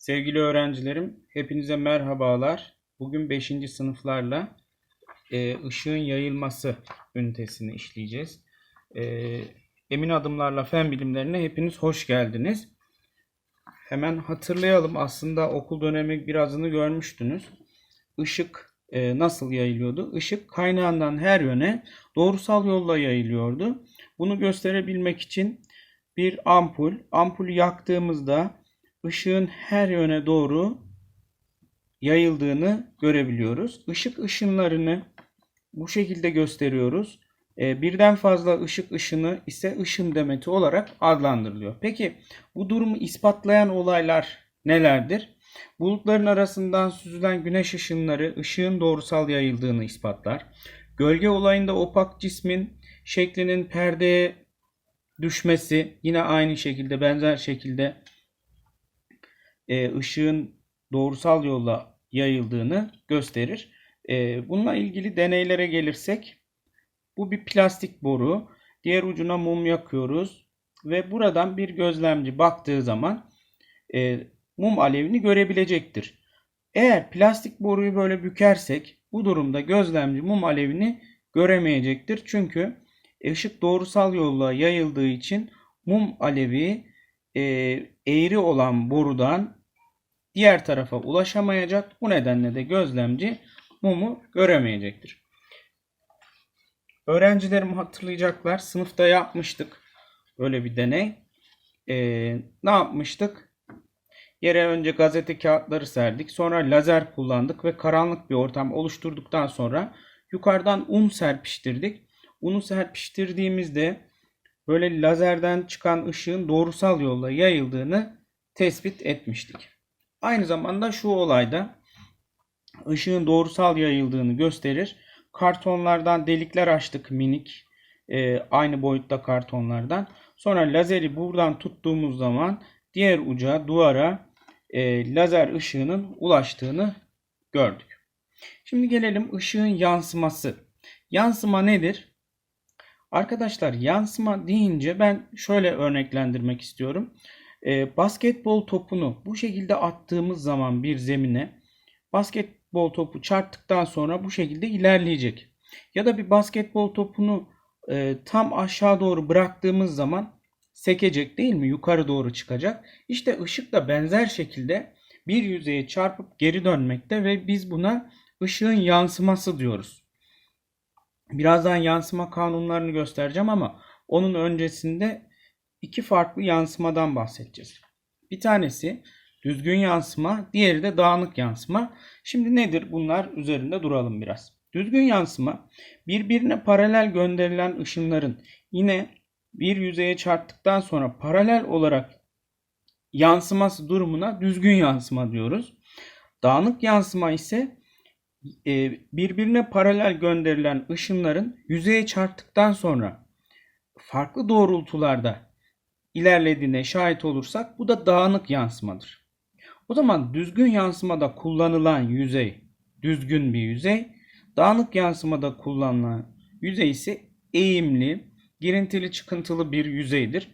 Sevgili öğrencilerim, hepinize merhabalar. Bugün 5. sınıflarla e, ışığın yayılması ünitesini işleyeceğiz. E, emin adımlarla fen bilimlerine hepiniz hoş geldiniz. Hemen hatırlayalım. Aslında okul dönemi birazını görmüştünüz. Işık e, nasıl yayılıyordu? Işık kaynağından her yöne doğrusal yolla yayılıyordu. Bunu gösterebilmek için bir ampul, ampulü yaktığımızda ışığın her yöne doğru yayıldığını görebiliyoruz. Işık ışınlarını bu şekilde gösteriyoruz. Ee, Birden fazla ışık ışını ise ışın demeti olarak adlandırılıyor. Peki bu durumu ispatlayan olaylar nelerdir? Bulutların arasından süzülen güneş ışınları ışığın doğrusal yayıldığını ispatlar. Gölge olayında opak cismin şeklinin perdeye düşmesi yine aynı şekilde benzer şekilde e, ışığın doğrusal yolla yayıldığını gösterir. E, bununla ilgili deneylere gelirsek bu bir plastik boru. Diğer ucuna mum yakıyoruz ve buradan bir gözlemci baktığı zaman e, mum alevini görebilecektir. Eğer plastik boruyu böyle bükersek bu durumda gözlemci mum alevini göremeyecektir. Çünkü ışık doğrusal yolla yayıldığı için mum alevi e, eğri olan borudan diğer tarafa ulaşamayacak. Bu nedenle de gözlemci mumu göremeyecektir. Öğrencilerim hatırlayacaklar. Sınıfta yapmıştık böyle bir deney. Ee, ne yapmıştık? Yere önce gazete kağıtları serdik. Sonra lazer kullandık ve karanlık bir ortam oluşturduktan sonra yukarıdan un serpiştirdik. Unu serpiştirdiğimizde böyle lazerden çıkan ışığın doğrusal yolla yayıldığını tespit etmiştik. Aynı zamanda şu olayda ışığın doğrusal yayıldığını gösterir. Kartonlardan delikler açtık minik. e, aynı boyutta kartonlardan. Sonra lazeri buradan tuttuğumuz zaman diğer uca duvara e, lazer ışığının ulaştığını gördük. Şimdi gelelim ışığın yansıması. Yansıma nedir? Arkadaşlar yansıma deyince ben şöyle örneklendirmek istiyorum. E, basketbol topunu bu şekilde attığımız zaman bir zemine basketbol topu çarptıktan sonra bu şekilde ilerleyecek. Ya da bir basketbol topunu e, tam aşağı doğru bıraktığımız zaman sekecek değil mi? Yukarı doğru çıkacak. İşte ışık da benzer şekilde bir yüzeye çarpıp geri dönmekte ve biz buna ışığın yansıması diyoruz. Birazdan yansıma kanunlarını göstereceğim ama onun öncesinde iki farklı yansımadan bahsedeceğiz. Bir tanesi düzgün yansıma, diğeri de dağınık yansıma. Şimdi nedir bunlar üzerinde duralım biraz. Düzgün yansıma birbirine paralel gönderilen ışınların yine bir yüzeye çarptıktan sonra paralel olarak yansıması durumuna düzgün yansıma diyoruz. Dağınık yansıma ise e, birbirine paralel gönderilen ışınların yüzeye çarptıktan sonra farklı doğrultularda ilerlediğine şahit olursak bu da dağınık yansımadır. O zaman düzgün yansımada kullanılan yüzey düzgün bir yüzey, dağınık yansımada kullanılan yüzey ise eğimli, girintili çıkıntılı bir yüzeydir.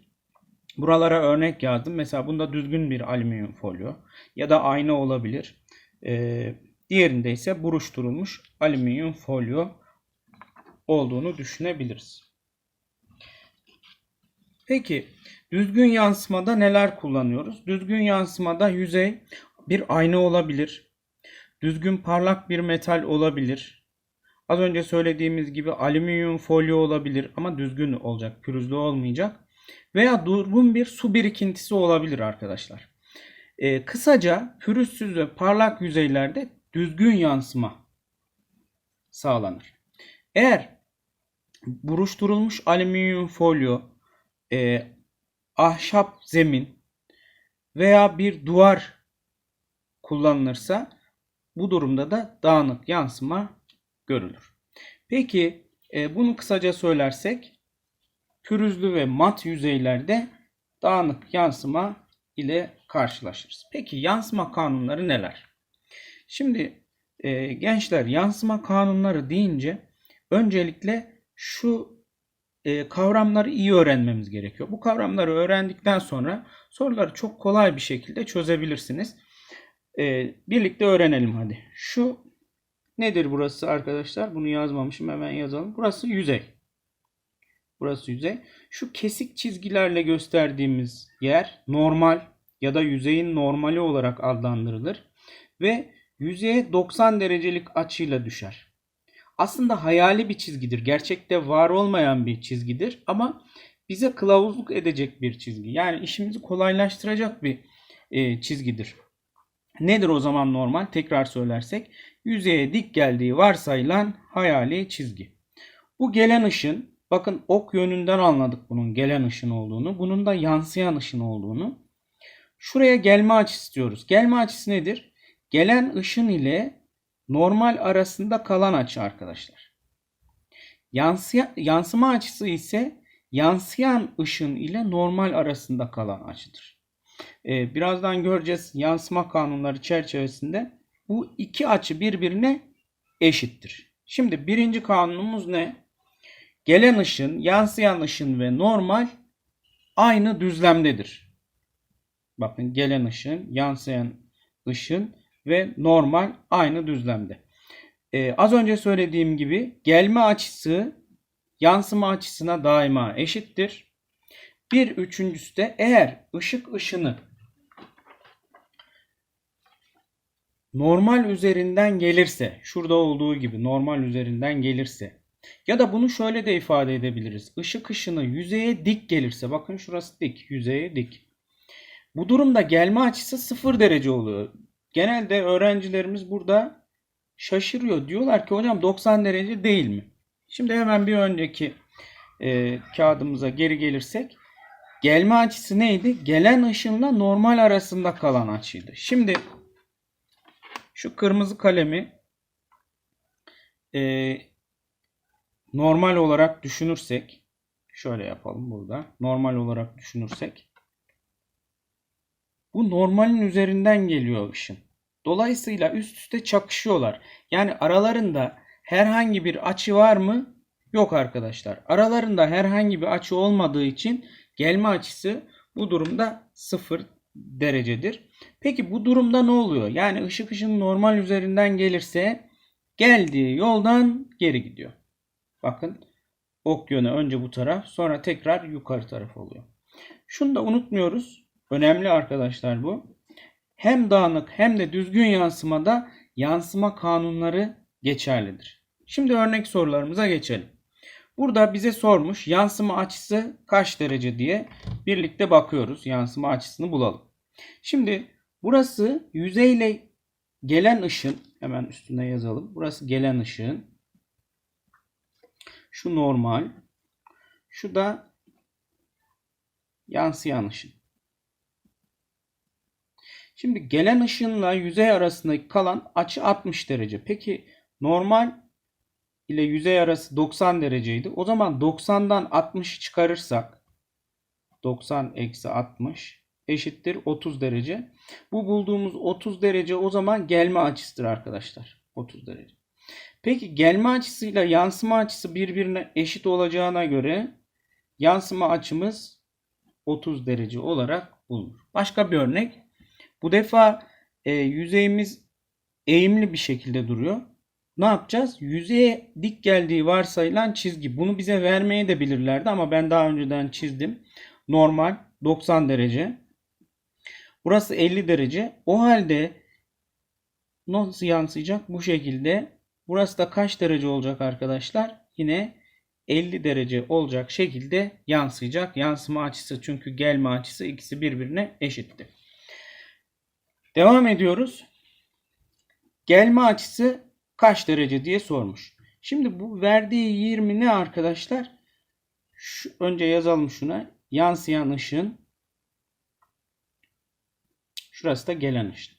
Buralara örnek yazdım. Mesela bunda düzgün bir alüminyum folyo ya da ayna olabilir. Ee, diğerinde ise buruşturulmuş alüminyum folyo olduğunu düşünebiliriz. Peki düzgün yansımada neler kullanıyoruz? Düzgün yansımada yüzey bir ayna olabilir. Düzgün parlak bir metal olabilir. Az önce söylediğimiz gibi alüminyum folyo olabilir ama düzgün olacak, pürüzlü olmayacak. Veya durgun bir su birikintisi olabilir arkadaşlar. Ee, kısaca pürüzsüz ve parlak yüzeylerde düzgün yansıma sağlanır. Eğer buruşturulmuş alüminyum folyo, e, ahşap zemin veya bir duvar kullanılırsa bu durumda da dağınık yansıma görülür. Peki e, bunu kısaca söylersek pürüzlü ve mat yüzeylerde dağınık yansıma ile karşılaşırız. Peki yansıma kanunları neler? Şimdi e, gençler yansıma kanunları deyince öncelikle şu e, kavramları iyi öğrenmemiz gerekiyor. Bu kavramları öğrendikten sonra soruları çok kolay bir şekilde çözebilirsiniz. Ee, birlikte öğrenelim hadi. Şu nedir burası arkadaşlar? Bunu yazmamışım hemen yazalım. Burası yüzey. Burası yüzey. Şu kesik çizgilerle gösterdiğimiz yer normal ya da yüzeyin normali olarak adlandırılır ve yüzeye 90 derecelik açıyla düşer. Aslında hayali bir çizgidir. Gerçekte var olmayan bir çizgidir ama bize kılavuzluk edecek bir çizgi. Yani işimizi kolaylaştıracak bir e, çizgidir. Nedir o zaman normal? Tekrar söylersek yüzeye dik geldiği varsayılan hayali çizgi. Bu gelen ışın bakın ok yönünden anladık bunun gelen ışın olduğunu. Bunun da yansıyan ışın olduğunu. Şuraya gelme açısı istiyoruz. Gelme açısı nedir? Gelen ışın ile normal arasında kalan açı arkadaşlar. Yansıya, yansıma açısı ise yansıyan ışın ile normal arasında kalan açıdır. Ee, birazdan göreceğiz yansıma kanunları çerçevesinde bu iki açı birbirine eşittir. Şimdi birinci kanunumuz ne? Gelen ışın, yansıyan ışın ve normal aynı düzlemdedir. Bakın gelen ışın, yansıyan ışın ve normal aynı düzlemde. Ee, az önce söylediğim gibi gelme açısı yansıma açısına daima eşittir. Bir üçüncüsü de eğer ışık ışını normal üzerinden gelirse, şurada olduğu gibi normal üzerinden gelirse ya da bunu şöyle de ifade edebiliriz. Işık ışını yüzeye dik gelirse, bakın şurası dik, yüzeye dik. Bu durumda gelme açısı 0 derece oluyor. Genelde öğrencilerimiz burada şaşırıyor. Diyorlar ki hocam 90 derece değil mi? Şimdi hemen bir önceki e, kağıdımıza geri gelirsek gelme açısı neydi? Gelen ışınla normal arasında kalan açıydı. Şimdi şu kırmızı kalemi e, normal olarak düşünürsek şöyle yapalım burada. Normal olarak düşünürsek bu normalin üzerinden geliyor ışın. Dolayısıyla üst üste çakışıyorlar. Yani aralarında herhangi bir açı var mı? Yok arkadaşlar. Aralarında herhangi bir açı olmadığı için gelme açısı bu durumda 0 derecedir. Peki bu durumda ne oluyor? Yani ışık ışın normal üzerinden gelirse geldiği yoldan geri gidiyor. Bakın ok yönü önce bu taraf sonra tekrar yukarı taraf oluyor. Şunu da unutmuyoruz. Önemli arkadaşlar bu. Hem dağınık hem de düzgün yansımada yansıma kanunları geçerlidir. Şimdi örnek sorularımıza geçelim. Burada bize sormuş yansıma açısı kaç derece diye birlikte bakıyoruz. Yansıma açısını bulalım. Şimdi burası yüzeyle gelen ışın hemen üstüne yazalım. Burası gelen ışın. Şu normal. Şu da yansıyan ışın. Şimdi gelen ışınla yüzey arasındaki kalan açı 60 derece. Peki normal ile yüzey arası 90 dereceydi. O zaman 90'dan 60'ı çıkarırsak 90 eksi 60 eşittir 30 derece. Bu bulduğumuz 30 derece o zaman gelme açısıdır arkadaşlar. 30 derece. Peki gelme açısıyla yansıma açısı birbirine eşit olacağına göre yansıma açımız 30 derece olarak bulunur. Başka bir örnek. Bu defa e, yüzeyimiz eğimli bir şekilde duruyor. Ne yapacağız? Yüzeye dik geldiği varsayılan çizgi. Bunu bize vermeye de bilirlerdi ama ben daha önceden çizdim. Normal 90 derece. Burası 50 derece. O halde nasıl yansıyacak? Bu şekilde. Burası da kaç derece olacak arkadaşlar? Yine 50 derece olacak şekilde yansıyacak. Yansıma açısı çünkü gelme açısı ikisi birbirine eşitti. Devam ediyoruz. Gelme açısı kaç derece diye sormuş. Şimdi bu verdiği 20 ne arkadaşlar? Şu, önce yazalım şuna. Yansıyan ışın. Şurası da gelen ışın.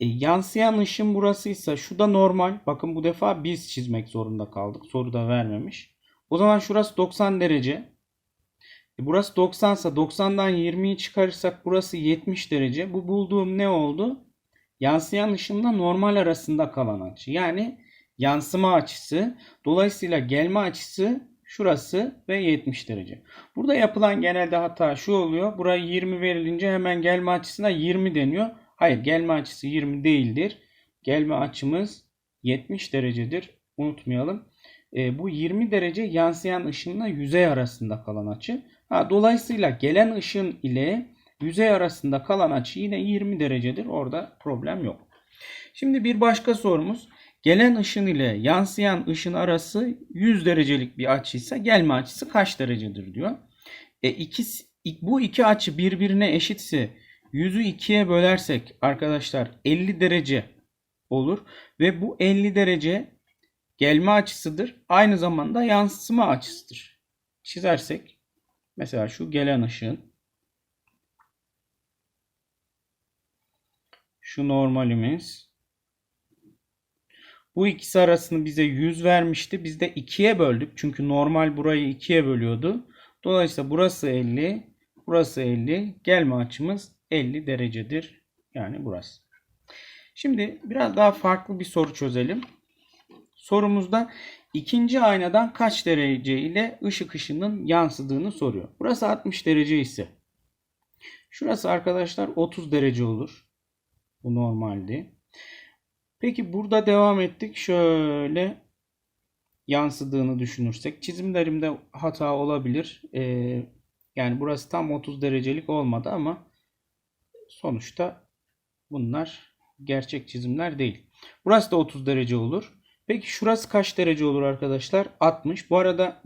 E, yansıyan ışın burasıysa şu da normal. Bakın bu defa biz çizmek zorunda kaldık. Soruda vermemiş. O zaman şurası 90 derece. E burası 90 ise 90'dan 20'yi çıkarırsak burası 70 derece. Bu bulduğum ne oldu? Yansıyan ışınla normal arasında kalan açı. Yani yansıma açısı. Dolayısıyla gelme açısı şurası ve 70 derece. Burada yapılan genelde hata şu oluyor. Buraya 20 verilince hemen gelme açısına 20 deniyor. Hayır gelme açısı 20 değildir. Gelme açımız 70 derecedir. Unutmayalım. E, bu 20 derece yansıyan ışınla yüzey arasında kalan açı. Ha, dolayısıyla gelen ışın ile yüzey arasında kalan açı yine 20 derecedir. Orada problem yok. Şimdi bir başka sorumuz. Gelen ışın ile yansıyan ışın arası 100 derecelik bir açıysa gelme açısı kaç derecedir diyor. E, ikisi, bu iki açı birbirine eşitse 100'ü 2'ye bölersek arkadaşlar 50 derece olur. Ve bu 50 derece gelme açısıdır. Aynı zamanda yansıma açısıdır. Çizersek mesela şu gelen ışığın şu normalimiz bu ikisi arasını bize 100 vermişti. Biz de 2'ye böldük. Çünkü normal burayı 2'ye bölüyordu. Dolayısıyla burası 50, burası 50. Gelme açımız 50 derecedir. Yani burası. Şimdi biraz daha farklı bir soru çözelim. Sorumuzda ikinci aynadan kaç derece ile ışık ışının yansıdığını soruyor. Burası 60 derece ise şurası arkadaşlar 30 derece olur. Bu normaldi. Peki burada devam ettik. Şöyle yansıdığını düşünürsek çizimlerimde hata olabilir. Ee, yani burası tam 30 derecelik olmadı ama sonuçta bunlar gerçek çizimler değil. Burası da 30 derece olur. Peki şurası kaç derece olur arkadaşlar? 60. Bu arada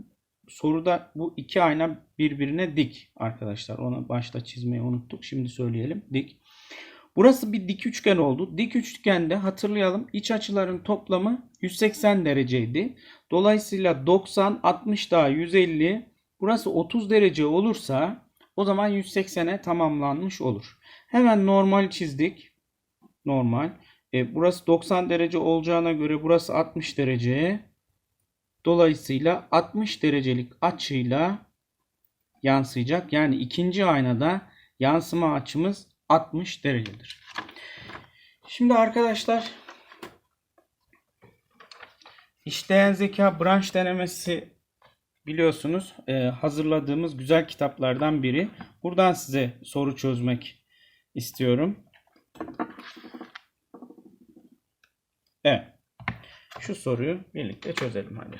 soruda bu iki ayna birbirine dik arkadaşlar. Onu başta çizmeyi unuttuk. Şimdi söyleyelim. Dik. Burası bir dik üçgen oldu. Dik üçgende hatırlayalım iç açıların toplamı 180 dereceydi. Dolayısıyla 90, 60 daha 150. Burası 30 derece olursa o zaman 180'e tamamlanmış olur. Hemen normal çizdik. Normal. E, burası 90 derece olacağına göre burası 60 derece. Dolayısıyla 60 derecelik açıyla yansıyacak. Yani ikinci aynada yansıma açımız 60 derecedir. Şimdi arkadaşlar işleyen zeka branş denemesi biliyorsunuz e, hazırladığımız güzel kitaplardan biri. Buradan size soru çözmek istiyorum. Evet. Şu soruyu birlikte çözelim hadi.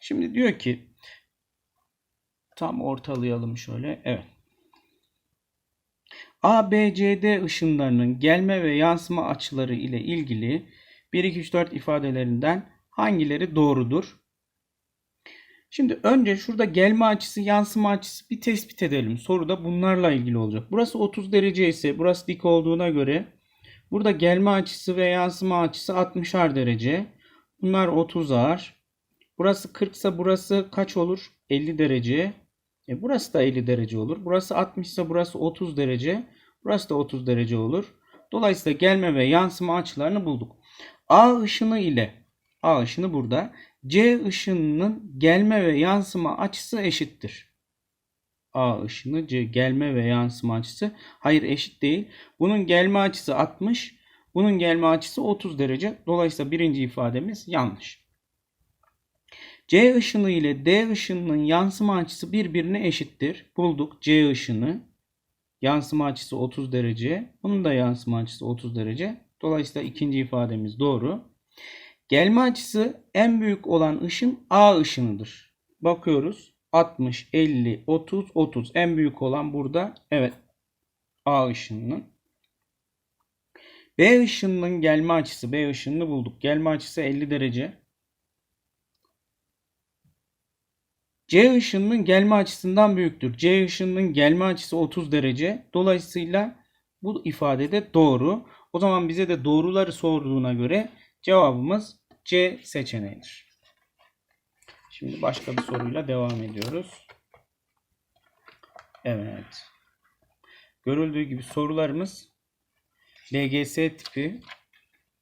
Şimdi diyor ki tam ortalayalım şöyle. Evet. A, B, C, D ışınlarının gelme ve yansıma açıları ile ilgili 1, 2, 3, 4 ifadelerinden hangileri doğrudur? Şimdi önce şurada gelme açısı, yansıma açısı bir tespit edelim. Soru da bunlarla ilgili olacak. Burası 30 derece ise burası dik olduğuna göre burada gelme açısı ve yansıma açısı 60'ar derece. Bunlar 30'ar. Burası 40 ise burası kaç olur? 50 derece. E burası da 50 derece olur. Burası 60 ise burası 30 derece. Burası da 30 derece olur. Dolayısıyla gelme ve yansıma açılarını bulduk. A ışını ile A ışını burada. C ışınının gelme ve yansıma açısı eşittir. A ışını C gelme ve yansıma açısı hayır eşit değil. Bunun gelme açısı 60. Bunun gelme açısı 30 derece. Dolayısıyla birinci ifademiz yanlış. C ışını ile D ışınının yansıma açısı birbirine eşittir. Bulduk C ışını. Yansıma açısı 30 derece. Bunun da yansıma açısı 30 derece. Dolayısıyla ikinci ifademiz doğru. Gelme açısı en büyük olan ışın A ışınıdır. Bakıyoruz. 60, 50, 30, 30. En büyük olan burada. Evet. A ışınının. B ışınının gelme açısı. B ışınını bulduk. Gelme açısı 50 derece. C ışınının gelme açısından büyüktür. C ışınının gelme açısı 30 derece. Dolayısıyla bu ifadede doğru. O zaman bize de doğruları sorduğuna göre cevabımız C seçeneğidir. Şimdi başka bir soruyla devam ediyoruz. Evet. Görüldüğü gibi sorularımız LGS tipi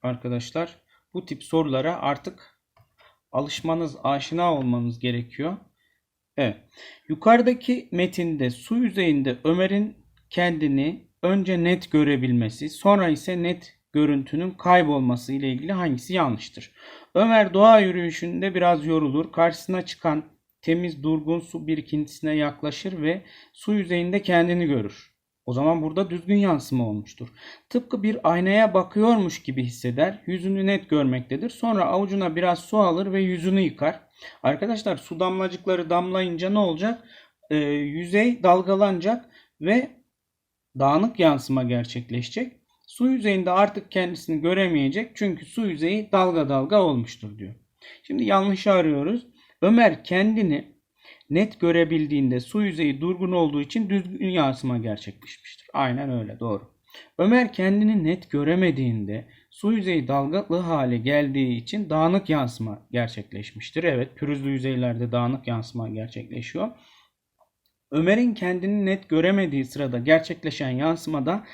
arkadaşlar. Bu tip sorulara artık alışmanız, aşina olmanız gerekiyor. Evet. Yukarıdaki metinde su yüzeyinde Ömer'in kendini önce net görebilmesi, sonra ise net görüntünün kaybolması ile ilgili hangisi yanlıştır? Ömer doğa yürüyüşünde biraz yorulur. Karşısına çıkan temiz durgun su birikintisine yaklaşır ve su yüzeyinde kendini görür. O zaman burada düzgün yansıma olmuştur. Tıpkı bir aynaya bakıyormuş gibi hisseder. Yüzünü net görmektedir. Sonra avucuna biraz su alır ve yüzünü yıkar. Arkadaşlar su damlacıkları damlayınca ne olacak? Ee, yüzey dalgalanacak ve dağınık yansıma gerçekleşecek. Su yüzeyinde artık kendisini göremeyecek çünkü su yüzeyi dalga dalga olmuştur diyor. Şimdi yanlışı arıyoruz. Ömer kendini net görebildiğinde su yüzeyi durgun olduğu için düzgün yansıma gerçekleşmiştir. Aynen öyle doğru. Ömer kendini net göremediğinde su yüzeyi dalgalı hale geldiği için dağınık yansıma gerçekleşmiştir. Evet pürüzlü yüzeylerde dağınık yansıma gerçekleşiyor. Ömer'in kendini net göremediği sırada gerçekleşen yansımada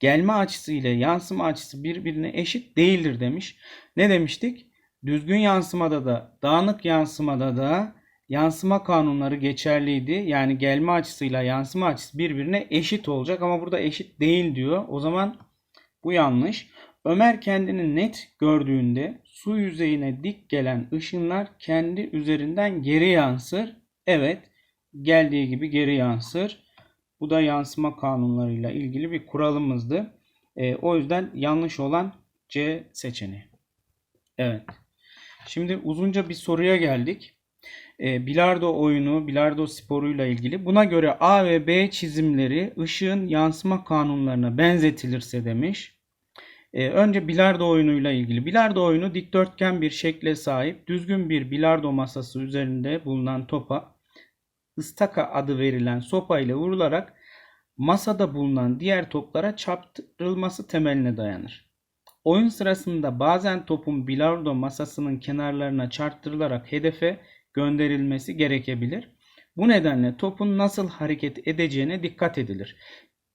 gelme açısı ile yansıma açısı birbirine eşit değildir demiş. Ne demiştik? Düzgün yansımada da dağınık yansımada da yansıma kanunları geçerliydi. Yani gelme açısıyla yansıma açısı birbirine eşit olacak ama burada eşit değil diyor. O zaman bu yanlış. Ömer kendini net gördüğünde su yüzeyine dik gelen ışınlar kendi üzerinden geri yansır. Evet, geldiği gibi geri yansır. Bu da yansıma kanunlarıyla ilgili bir kuralımızdı. E, o yüzden yanlış olan C seçeneği. Evet. Şimdi uzunca bir soruya geldik. E, bilardo oyunu, bilardo sporuyla ilgili. Buna göre A ve B çizimleri ışığın yansıma kanunlarına benzetilirse demiş. E, önce bilardo oyunuyla ilgili. Bilardo oyunu dikdörtgen bir şekle sahip düzgün bir bilardo masası üzerinde bulunan topa ıstaka adı verilen sopa ile vurularak masada bulunan diğer toplara çarptırılması temeline dayanır. Oyun sırasında bazen topun bilardo masasının kenarlarına çarptırılarak hedefe gönderilmesi gerekebilir. Bu nedenle topun nasıl hareket edeceğine dikkat edilir.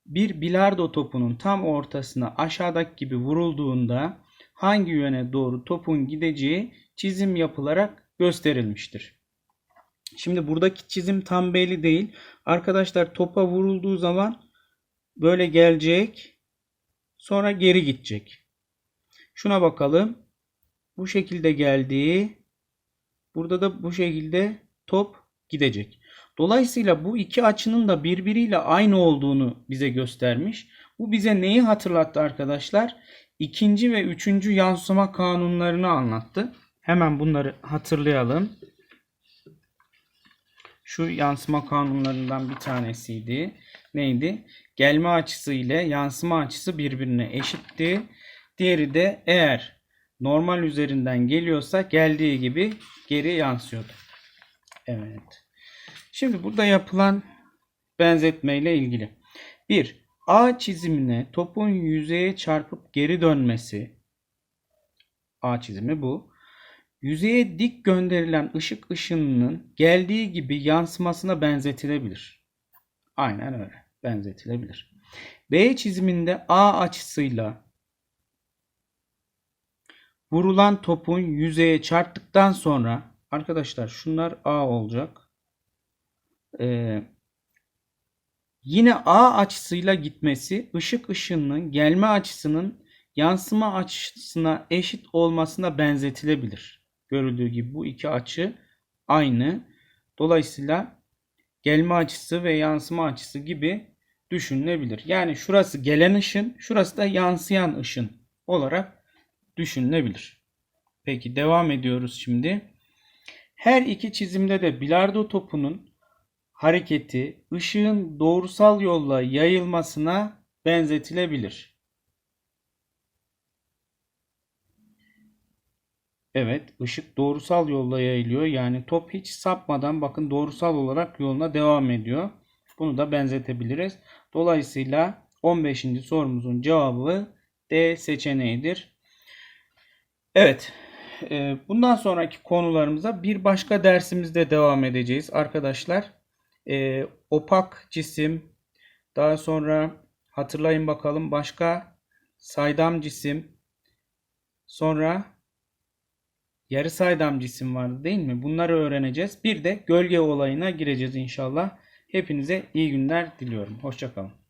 Bir bilardo topunun tam ortasına aşağıdaki gibi vurulduğunda hangi yöne doğru topun gideceği çizim yapılarak gösterilmiştir. Şimdi buradaki çizim tam belli değil. Arkadaşlar topa vurulduğu zaman böyle gelecek. Sonra geri gidecek. Şuna bakalım. Bu şekilde geldi. Burada da bu şekilde top gidecek. Dolayısıyla bu iki açının da birbiriyle aynı olduğunu bize göstermiş. Bu bize neyi hatırlattı arkadaşlar? İkinci ve üçüncü yansıma kanunlarını anlattı. Hemen bunları hatırlayalım. Şu yansıma kanunlarından bir tanesiydi. Neydi? Gelme açısı ile yansıma açısı birbirine eşitti. Diğeri de eğer normal üzerinden geliyorsa geldiği gibi geri yansıyordu. Evet. Şimdi burada yapılan benzetme ile ilgili. 1. A çizimine topun yüzeye çarpıp geri dönmesi. A çizimi bu. Yüzeye dik gönderilen ışık ışınının geldiği gibi yansımasına benzetilebilir. Aynen öyle. Benzetilebilir. B çiziminde A açısıyla vurulan topun yüzeye çarptıktan sonra arkadaşlar şunlar A olacak. Ee, yine A açısıyla gitmesi ışık ışınının gelme açısının yansıma açısına eşit olmasına benzetilebilir. Görüldüğü gibi bu iki açı aynı. Dolayısıyla gelme açısı ve yansıma açısı gibi düşünülebilir. Yani şurası gelen ışın, şurası da yansıyan ışın olarak düşünülebilir. Peki devam ediyoruz şimdi. Her iki çizimde de bilardo topunun hareketi ışığın doğrusal yolla yayılmasına benzetilebilir. Evet, ışık doğrusal yolla yayılıyor. Yani top hiç sapmadan bakın doğrusal olarak yoluna devam ediyor. Bunu da benzetebiliriz. Dolayısıyla 15. sorumuzun cevabı D seçeneğidir. Evet, e, bundan sonraki konularımıza bir başka dersimizde devam edeceğiz arkadaşlar. E, opak cisim, daha sonra hatırlayın bakalım başka saydam cisim, sonra yarı saydam cisim vardı değil mi? Bunları öğreneceğiz. Bir de gölge olayına gireceğiz inşallah. Hepinize iyi günler diliyorum. Hoşçakalın.